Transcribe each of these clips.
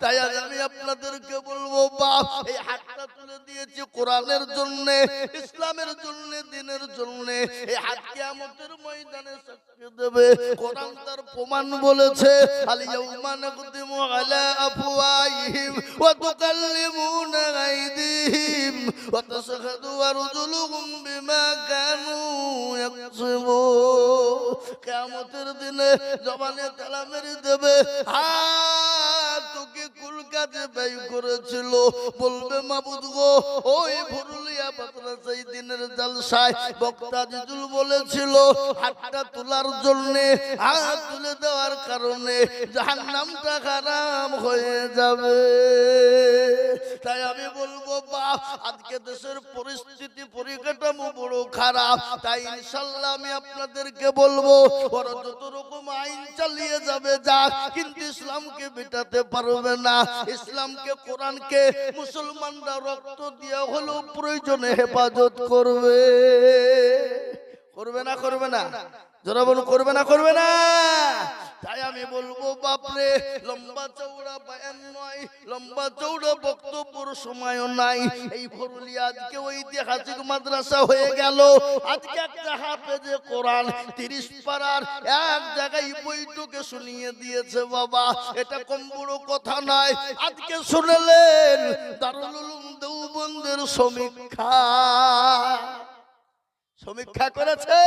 তাই আজ আমি আপনাদেরকে বলব, বাপ, এই হাতটা তুলে দিয়েছি কোরআনের জন্য, ইসলামের জন্য, দিনের জন্য। এই হাত কিয়ামতের ময়দানে সাক্ষী দেবে। কোরআন তার প্রমাণ বলেছে, আল ইয়াউমা নাকদিমু আলা আফওয়াহিম ওয়া তুকাল্লিমুনা আইদিহিম ওয়া তাশহাদু আরজুলুহুম বিমা কানু ইয়াকসিবুন। কিয়ামতের দিনে জবানে মেরে দেবে কুল কাজে ব্যয় করেছিল। বলবে, মাবুদ গো, ওই ভুরুলিয়া পাতলা সেই দিনের জালসায় বক্তা বলেছিল, হাতটা তোলার হাত তুলে দেওয়ার কারণে জাহান্নামটা খারাপ হয়ে যাবে। তাই আমি বলব বাপ আজকে দেশের পরিস্থিতি, পরিকাঠামো বড় খারাপ। তাই ইনশাল্লাহ আমি আপনাদেরকে বলব, ওরা যত রকম আইন চালিয়ে যাবে যাক কিন্তু ইসলামকে মেটাতে পারবে না। ইসলামকে কোরআনকে মুসলমানরা রক্ত দিয়া হলেও প্রয়োজনে হেফাজত করবে। করবে না করবে না। যারা বলুন, করবে না করবে না। তাই আমি বলব, বাপরে, লম্বা চৌড়া বায়ান নয়, লম্বা চৌড়া বক্তব্যর সময়ও নাই। এই ভরুলি আজকে ঐতিহাসিক মাদ্রাসা হয়ে গেল। আজকে একটা হাফেজে কোরআন, তিরিশ পাড়ার এক জায়গায় বইটুকে শুনিয়ে দিয়েছে বাবা। এটা কম বড় কথা নয়। আজকে শুনলেন দারুল উলুম দেওবন্দের সমীক্ষা। সমীক্ষা করেছে।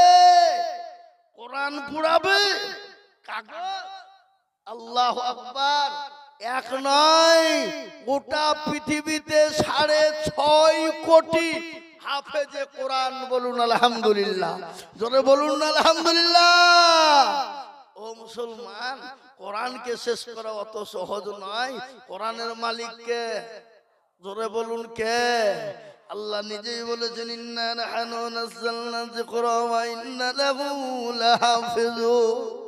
কোরআন পুরাবে কাগজ। আল্লাহ আকবার। এক নয়, গোটা পৃথিবীতে সাড়ে ছয় কোটি হাফেজে কোরআন বলুন আলহামদুলিল্লাহ। জোরে বলুন আলহামদুলিল্লাহ। ও মুসলমান, কোরআনকে শেষ করা অত সহজ নয়। কোরআনের মালিককে। জোরে বলুন কে? আল্লাহ নিজেই বলেছেন ইন্না নাহানু নাযালনা যিকরা ওয়া ইন্না লাহু লাহাফিজুন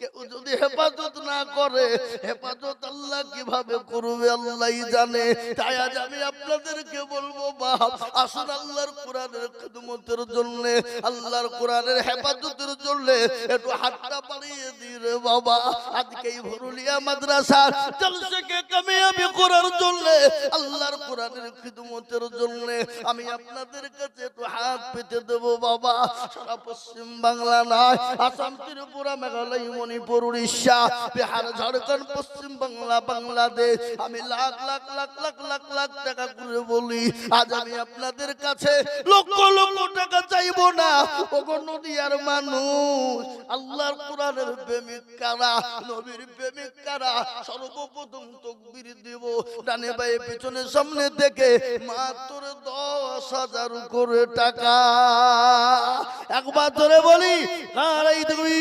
কেউ যদি হেফাজত না করে, হেফাজত আল্লাহ কীভাবে করবে আল্লাহই জানে। তাই আজ আমি আপনাদেরকে বলব বাপ আসুন আল্লাহর কোরআনের খিদমতের জন্য, আল্লাহর কোরআনের হেফাজতের জন্য একটু হাতটা বাড়িয়ে রে বাবা। আজকে এই ভরুলিয়া মাদ্রাসা জলসাকে কামিয়াবি করার জন্য, আল্লাহর কোরআনের খিদমতের জন্য আমি আপনাদের কাছে একটু হাত পেতে দেব বাবা। সারা পশ্চিম বাংলা নয়, আসাম, ত্রিপুরা, মেঘালয় মণিপুর উড়িষ্যা বিহার, ঝাড়খণ্ড, পশ্চিম বাংলা, বাংলাদেশ। আমি লাখ লাখ লাখ লাখ লাখ লাখ টাকা করে বলি, আজ আমি আপনাদের কাছে লক্ষ লক্ষ টাকা চাইব না। ওগো মানুষ, আল্লাহর কোরআনের প্রেমিক কারা, নবীর প্রেমিক কারা? সর্বপ্রথম তকবির দেব, ডানে বায়ে পিছনে সামনে থেকে মাত্র দশ হাজার করে টাকা। একবার ধরে বলি কারাই তুমি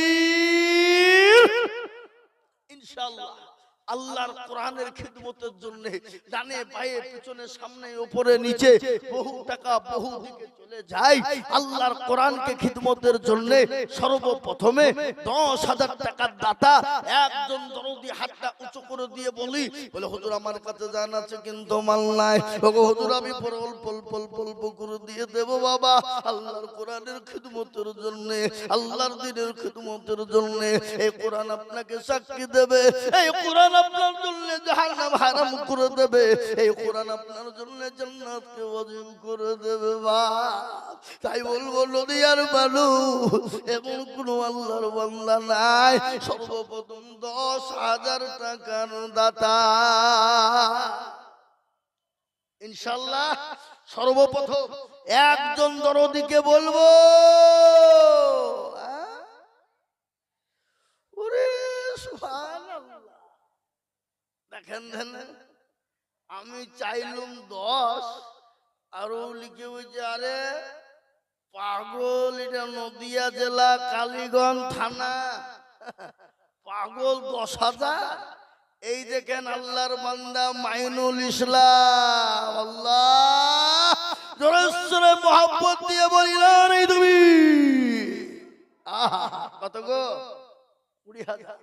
ইনশাআল্লাহ। আল্লাহর কোরআনের খিদমতের জন্য ডানে বায়ে পিছনে সামনে উপরে নিচে বহু টাকা বহু দিকে চলে যায় আল্লাহর কোরআনকে খিদমতের জন্য সর্বপ্রথমে দশ হাজার টাকার দাতা একজন দরদি হাতটা উঁচু করে দিয়ে বলি বলে হুজুর আমার কাছে জান আছে কিন্তু মাল নাই। ওগো হুজুর আমি অল্প অল্প অল্প অল্প করে দিয়ে দেব বাবা। আল্লাহর কোরআনের খিদমতের জন্য আল্লাহর দিনের খিদমতের জন্য এই কোরআন আপনাকে সাক্ষী দেবে এই কোরআন আপনার জন্য জাহান্নাম হারাম করে দেবে। এই কোরআন আপনার জন্য জান্নাতকে ওয়াজিব করে দেবে বা তাই বলব, নদিয়ার বালু এমন কোন আল্লাহর বান্দা নাই। সর্বপ্রথম দশ হাজার টাকার দাতা। ইনশাল্লাহ সর্বপ্রথম একজন দরদিকে বলব আহ? ওরে সুবহানাল্লাহ। দেখেন আমি চাইলুম দশ আরও লিখে বলছে আরে পাগল এটা নদিয়া জেলা কালীগঞ্জ থানা। পাগল দশ হাজার? এই দেখেন আল্লাহর বান্দা মাইনুল ইসলাম। আল্লাহ জোরেশ্বরে দিয়ে বলি না রে তুমি আহা, কত গো? কুড়ি হাজার।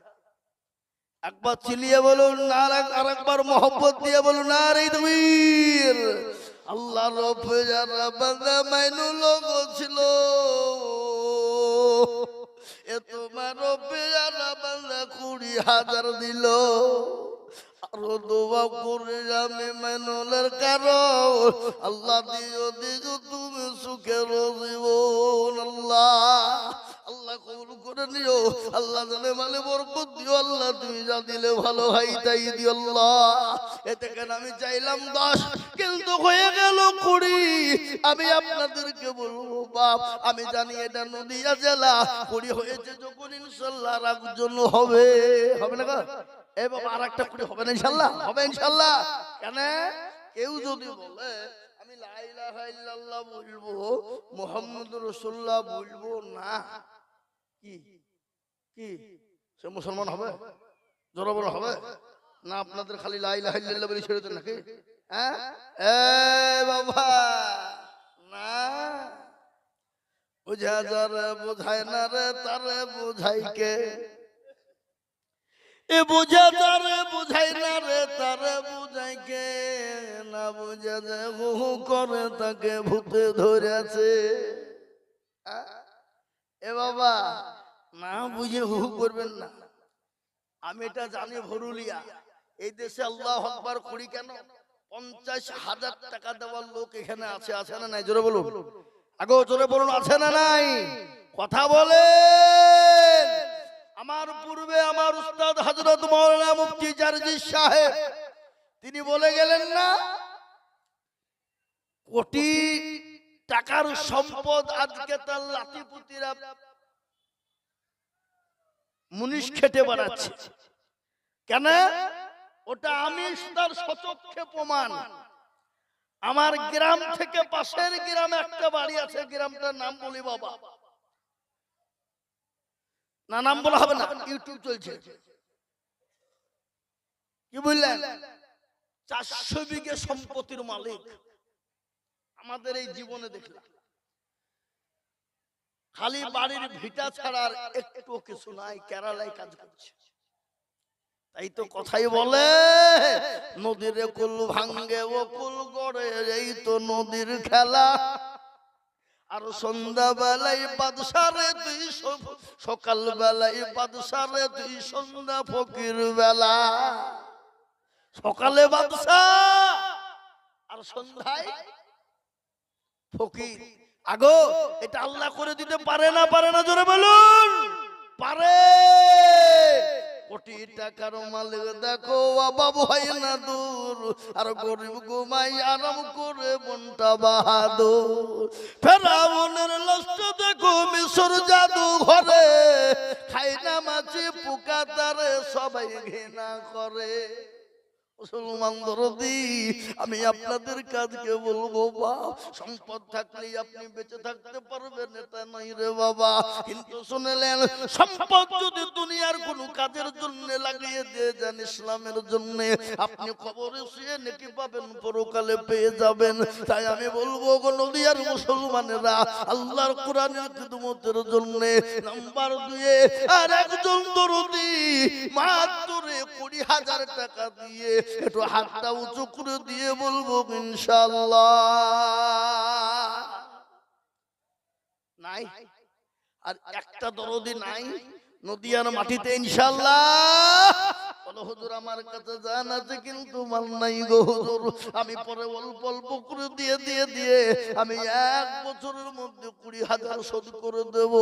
একবার চিলিয়ে বলুন, আর এক- আর একবার মোহব্বত দিয়ে বলুন, আর এই তুমি আল্লাহ যারা বান্দা মাইনু ছিল। এ তোমার যারা বান্দা কুড়ি হাজার দিল। রোদবা করে আমি মেনলের কারণ। আল্লাহ দিও দিও তুমি সুখের জীবন, আল্লাহ। আল্লাহ কবুল করে নিও। আল্লাহ জানে মানে বরকত দিও। আল্লাহ তুমি যা দিলে ভালো ভাই তাই দিও আল্লাহ। এতে কেন আমি চাইলাম দশ, কিন্তু হয়ে গেল কুড়ি। আমি আপনাদেরকে বলব, বাপ, আমি জানি এটা নদিয়া জেলা। কুড়ি হয়েছে যখন ইনশাল্লাহ রাগ জন্য হবে। হবে না? এ বাবা, আর একটা কুড়ি হবে না ইনশাল্লাহ? হবে ইনশাল্লাহ? কেন? কেউ যদি বলে, আমি লা ইলাহা ইল্লাল্লাহ বলব মুহাম্মদ রাসূলুল্লাহ বলব, না। কি? সে মুসলমান হবে? জোরাবর হবে? না আপনাদের খালি লা ইলাহা ইল্লাল্লাহ বলে ছেড়ে দেন নাকি? হ্যাঁ? বাবা! না। বুঝা যারে বুঝায় না রে, তারে বুঝাই কে? এ বুঝা তারে বুঝাই না রে, তারে বুঝাই কে? না বুঝা যে হু করে তাকে ভূতে ধরেছে? এ বাবা, না বুঝে হু করবেন না। আমি এটা জানি ভরুলিয়া। এই দেশে আল্লাহ আকবার করি কেন? পঞ্চাশ হাজার টাকা দেওয়ার লোক এখানে আছে আছে না নাই? জোরে বলুন। আগেও জোরে বলুন, আছে না নাই? কথা বলে আমার পূর্বে আমার উস্তাদ হজরত মৌলানা মুফতি জারজি সাহেব, তিনি বলে গেলেন না, কোটি টাকার সম্পদ আজকে তার লাতিপুতিরা মুনিশ খেটে বেড়াচ্ছে কেন? ওটা আমি তার সচক্ষে প্রমাণ। আমার গ্রাম থেকে পাশের গ্রামে একটা বাড়ি আছে গ্রামটার নাম বলি বাবা। না নাম বলা হবে না। ইউটিউব চলছে। কি বললেন? চারশো বিঘে সম্পত্তির মালিক। আমাদের এই জীবনে দেখলাম। খালি বাড়ির ভিটা ছাড়ার একটু কিছু নাই কেরালায় কাজ করছে। তাই তো কথাই বলে নদীর কুল ভাঙ্গে ও কুল গড়ে এই তো নদীর খেলা। আর সন্ধ্যা বেলায় বাদশারে তুই সকাল বেলায় বাদশারে তুই সন্ধ্যা ফকির বেলা। সকালে বাদশা। আর সন্ধ্যায় ফকির। আগো, এটা আল্লাহ করে দিতে পারে না পারে না, জোরে বলুন। পারে। কোটি টাকার মালিক দেখো বাবু হয় না দূর। আর গরিব ঘুমাই আরাম করে মনটা বাহাদুর। ফেরাউনের লষ্ট দেখো, মিশর জাদু ঘরে খাই না মাছি, পোকা তারে সবাই ঘৃণা করে। মুসলমান দরদি, আমি আপনাদের কাজকে বলব বা সম্পদ থাকলে আপনি বেঁচে থাকতে পারবেন এটা নাই রে বাবা। কিন্তু শুনলেন, সম্পদ যদি দুনিয়ার কোন কাজের জন্য লাগিয়ে দিয়ে যান ইসলামের জন্য, আপনি কবরে শুয়ে নাকি পাবেন, পরকালে পেয়ে যাবেন। তাই আমি বলব, গো মুসলমানেরা, আল্লাহর কোরআনের খিদমতের জন্য নাম্বার দুয়ে আর একজন দরদি মাত্র কুড়ি হাজার টাকা দিয়ে একটু হাতটা উঁচু করে দিয়ে বলব ইনশাল্লাহ নাই? আর একটা দরদি নাই, নদিয়ার মাটিতে ইনশাল্লাহ বলো, হুজুর, আমার কাছে জান আছে, কিন্তু মাল নাই গো, হুজুর। আমি পরে অল্প অল্প করে দিয়ে দিয়ে দিয়ে আমি এক বছরের মধ্যে কুড়ি হাজার শোধ করে দেব।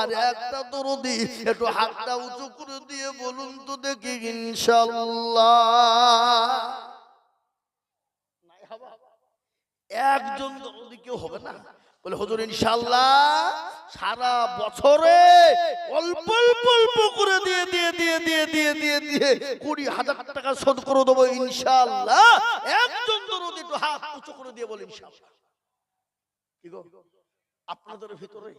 আর একটা একটু হাতটা উঁচু করে দিয়ে বলুন তো দেখি, ইনশাল্লাহ। একজন হবে না। বলে, হুজুর, ইনশাল্লাহ। সারা বছরে অল্প অল্প অল্প করে দিয়ে দিয়ে দিয়ে দিয়ে দিয়ে দিয়ে দিয়ে কুড়ি হাজার টাকা শোধ করে দেবো ইনশাল্লাহ একজন একটু হাত উঁচু করে দিয়ে বলে আপনাদের ভিতরে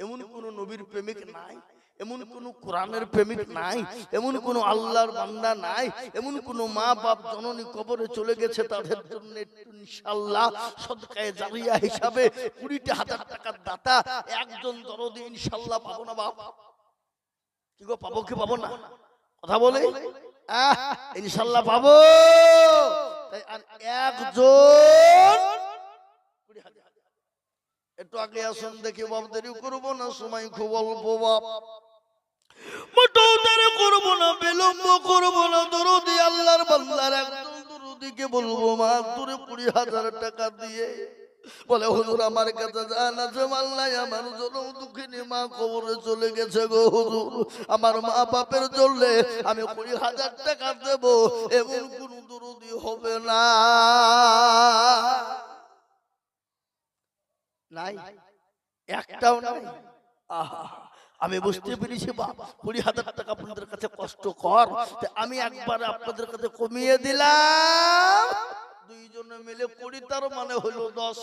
এমন কোন নবীর প্রেমিক নাই? এমন কোন কোরআনের প্রেমিক নাই? এমন কোন আল্লাহর বান্দা নাই? এমন কোন মা বাপ জননী কবরে চলে গেছে তাদের জন্য ইনশাআল্লাহ, সদকায়ে জারিয়া হিসাবে কুড়িটা হাজার দাতা একজন দরদি ইনশাআল্লাহ পাবো না বাপ। কি গো পাবো কি পাবো না? কথা বলে? আহ, ইনশাআল্লাহ পাবো। তাই আর একজন একটু আগে আসুন দেখি বাপ দেরি করব না সময় খুব অল্প বাপ। মোটেও দেরি করব না বিলম্ব করব না দরদি আল্লাহর বান্দার একদম দরদিকে বলব মা দূরে কুড়ি হাজার টাকা দিয়ে বলে, হুজুর, আমার কাছে জমাল নাই আমার জন্য দুঃখিনী মা কবরে চলে গেছে গো হুজুর। আমার মা বাপের চললে আমি কুড়ি হাজার টাকা দেব, এমন কোন দরদি হবে না। নাই, একটাও নাই। আমি বুঝতে পেরেছি বাবা কুড়ি হাজার টাকা আপনাদের কাছে কষ্ট কর। আমি একবার আপনাদের কাছে কমিয়ে দিলাম। দুইজনে মিলে কুড়ি তার মানে হলো দশ।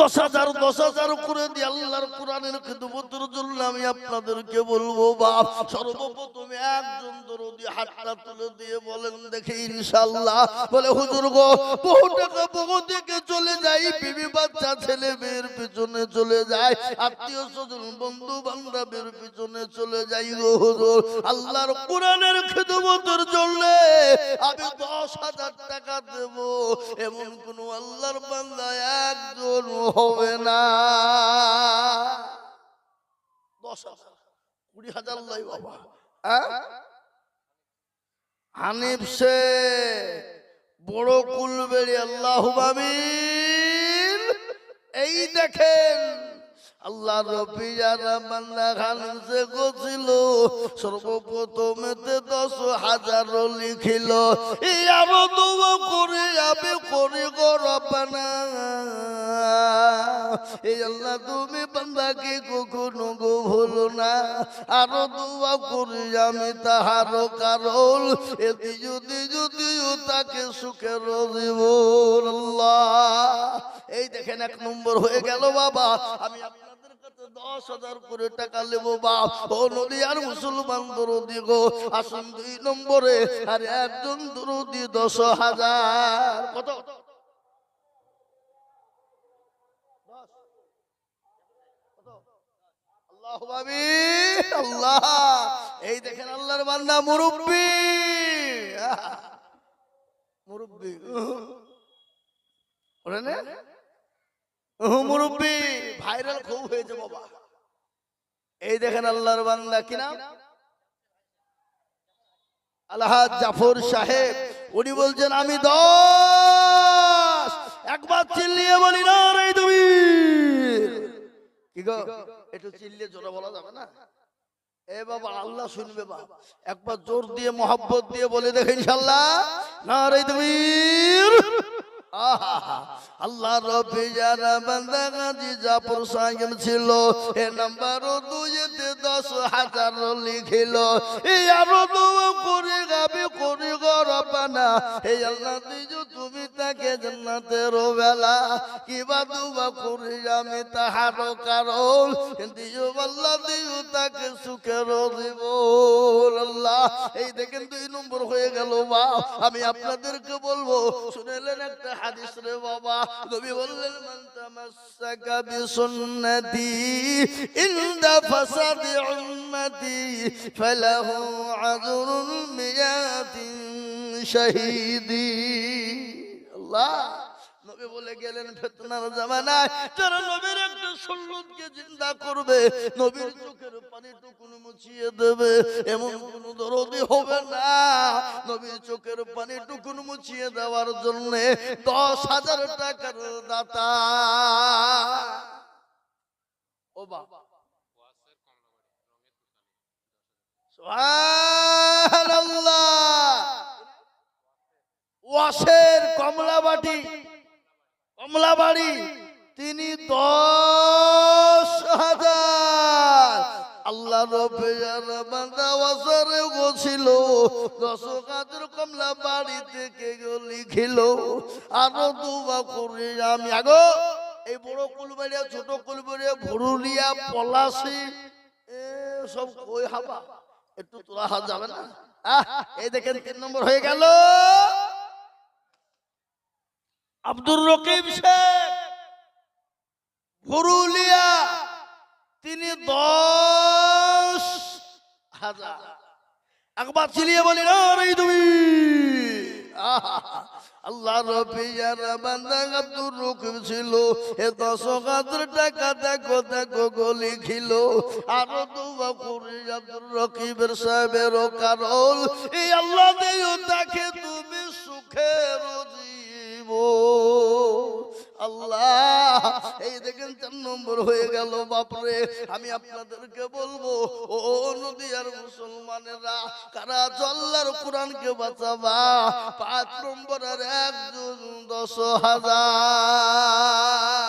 দশ হাজার দশ হাজার করে দিয়ে আল্লাহর কোরআনের খেদমতের জন্য আমি আপনাদেরকে বলব, বাপ, সর্বপ্রথমে একজন দরদি হাতটা তুলে দিয়ে বলেন, দেখে ইনশাল্লাহ বলে, হুজুর গো, বহু টাকা, বহু দিকে চলে যাই, বিবি বাচ্চা, ছেলে মেয়ের পিছনে চলে যায় আত্মীয় স্বজন, বন্ধু বান্ধবের পিছনে চলে যাই গো হুজুর। আল্লাহর কোরআনের খেদমতের জন্য আমি দশ হাজার টাকা দেব। এমন কোন আল্লাহর বান্দা একজন হবে না। দশ হাজার, কুড়ি হাজার লাই বাবা। হ্যাঁ? হানিফ সে বড় কুলবেড়ি, আল্লাহ এই দেখেন আল্লাহ রবি যারা বান্দা খান সে গছিল সর্বপ্রথমেতে দশ হাজার লিখিল আরও দোয়া করে আমি করি গরবানা এই আল্লাহ তুমি বান্দাকে কখনো গো ভুলো না, আরও দোয়া করি আমি তাহার কারণ, এতে যদি যদিও তাকে সুখের জীবন এই দেখেন এক নম্বর হয়ে গেল বাবা, আমি দশ হাজার করে টাকা নেব, বাপ। ও নদী আর মুসলমান দরদি গো। আসুন দুই নম্বরে। আর একজন দরদি দশ হাজার। কত? আল্লাহ এই দেখেন আল্লাহর বান্দা, মুরব্বী। মুরব্বী। ওরে না। মুরব্বী, ভাইরাল খুব হয়েছে বাবা। এই দেখেন আল্লাহর বান্দা, কি নাম? আলহাজ জাফর সাহেব, উনি বলছেন, আমি দশ, একবার চিল্লিয়ে বলি, না রে তুমি একটু চিল্লিয়ে জোরে বলা যাবে না? এ বাবা, আল্লাহ শুনবে বাবা একবার জোর দিয়ে, মোহাব্বত দিয়ে বলে দেখে ইনশাল্লাহ না রে তুমি আল্লাহ রবি যারা বান্দা গাজি জাফর সাহেব ছিল। এ নাম্বার দুইতে দশ হাজার লিখিল। এই আরও করে গাবে, করে গরপানা এই আল্লাহ তুমি জান্নাতের বেলা কিবা দুবা করে আমি তাহার কারণ। দিও আল্লাহ, দিও তাকে সুখের দিব আল্লাহ। এই দেখেন দুই নম্বর হয়ে গেল বা, আমি আপনাদেরকে বলব, শুনেলেন একটা হাদিস রে বাবা, নবী বললেন, মান তামাসসাকা বিসুন্নতি ইনদা ফাসাদি উম্মতি, ফালাহু আজরুন মিয়াতিন শাহীদি। আল্লাহ। নবী বলে গেলেন, ফেতনার জামানায় যারা নবীর একটা সুন্নতকে জিন্দা করবে, নবীর চোখের পানিটুকুন মুছিয়ে দেবে, এমন কোন দরদি হবে না। নবীর চোখের পানিটুকুন মুছিয়ে দেওয়ার জন্য দশ হাজার টাকার দাতা। ও বাবা। কমলাবাটি কমলাবাড়ি। তিনি দশ হাজার। আল্লাহ বান্দা ওয়াসরে গছিল হাজার কমলা বাড়ি থেকে লিখিল আরও দুবা করে আমি, আগো, এই বড় কুলবাড়িয়া ছোট কুলবাড়িয়া ভরুলিয়া, পলাশি সব কই হাবা? একটু তোলা হাত যাবে না? এই দেখেন তিন নম্বর হয়ে গেল। আব্দুর রকিম শেখ। হরুলিয়া তিনি দশ হাজার। একবার চিলিয়ে বলি, না তুমি। আল্লাহ রফি এ দশ রকিবের সাহেবেরও কারণ। এই আল্লাহ দেও আমি আপনাদেরকে বলব, ও নদিয়ার মুসলমানেরা, কারা জল্লার কোরআনকে বাঁচাবা? পাঁচ নম্বরের একজন দশ হাজার।